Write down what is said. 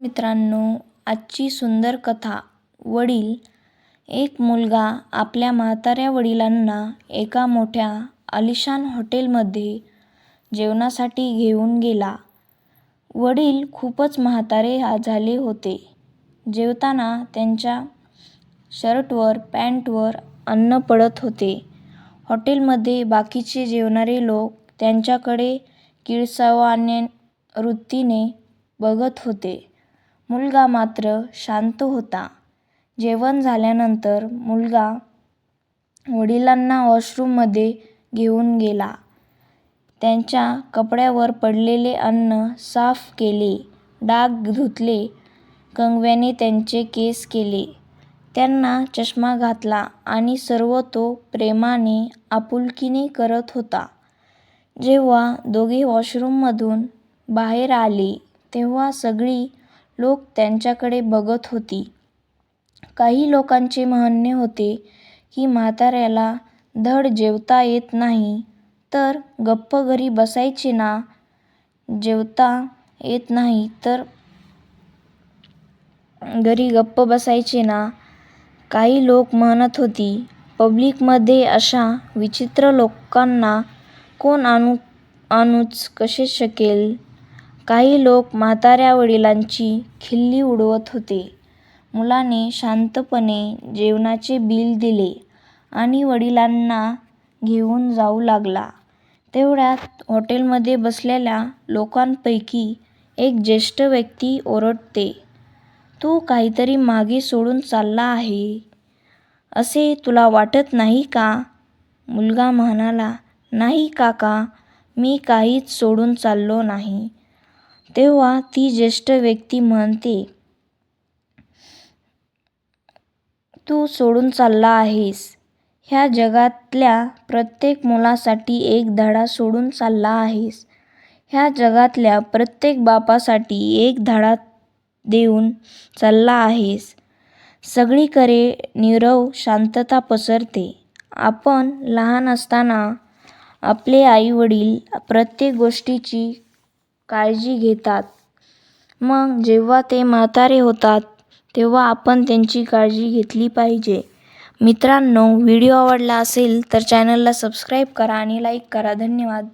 मित्रांनो आजची सुंदर कथा वडील एक मुलगा आपल्या म्हाताऱ्या वडिलांना एका मोठ्या आलिशान हॉटेलमध्ये जेवणासाठी घेऊन गेला. वडील खूपच म्हातारे झाले होते. जेवताना त्यांच्या शर्टवर, पॅन्टवर अन्न पडत होते. हॉटेलमध्ये बाकीचे जेवणारे लोक त्यांच्याकडे किळसावान्य वृत्तीने बघत होते. मुलगा मात्र शांत होता. जेवण झाल्यानंतर मुलगा वडिलांना वॉशरूममध्ये घेऊन गेला. त्यांच्या कपड्यावर पडलेले अन्न साफ केले, डाग धुतले, कंगव्याने त्यांचे केस केले, त्यांना चष्मा घातला आणि सर्व तो प्रेमाने, आपुलकीने करत होता. जेव्हा दोघे वॉशरूममधून बाहेर आले तेव्हा सगळी लोक त्यांच्याकडे बघत होती. काही लोकांचे म्हणणे होते की म्हाताऱ्याला धड जेवता येत नाही तर गप्प घरी बसायचे ना? जेवता येत नाही तर घरी गप्प बसायचे ना? काही लोक म्हणत होती पब्लिकमध्ये अशा विचित्र लोकांना कोण आणूच कसे शकेल? काही लोक म्हाताऱ्या वडिलांची खिल्ली उडवत होते. मुलाने शांतपणे जेवणाचे बिल दिले आणि वडिलांना घेऊन जाऊ लागला. तेवढ्यात हॉटेलमध्ये बसलेल्या लोकांपैकी एक ज्येष्ठ व्यक्ती ओरडते, तू काहीतरी मागे सोडून चालला आहे असे तुला वाटत नाही का? मुलगा म्हणाला, नाही काका, मी काहीच सोडून चाललो नाही. तेव्हा ती ज्येष्ठ व्यक्ती म्हणते, तू सोडून चालला आहेस. ह्या जगातल्या प्रत्येक मुलासाठी एक धडा सोडून चालला आहेस. ह्या जगातल्या प्रत्येक बापासाठी एक धडा देऊन चालला आहेस. सगळीकडे नीरव शांतता पसरते. आपण लहान असताना आपले आईवडील प्रत्येक गोष्टीची काळजी घेतात. मग जेव्हा ते म्हातारे होतात तेव्हा आपण त्यांची काळजी घेतली पाहिजे. मित्रांनो व्हिडिओ आवडला असेल तर चॅनलला सबस्क्राईब करा आणि लाईक करा. धन्यवाद.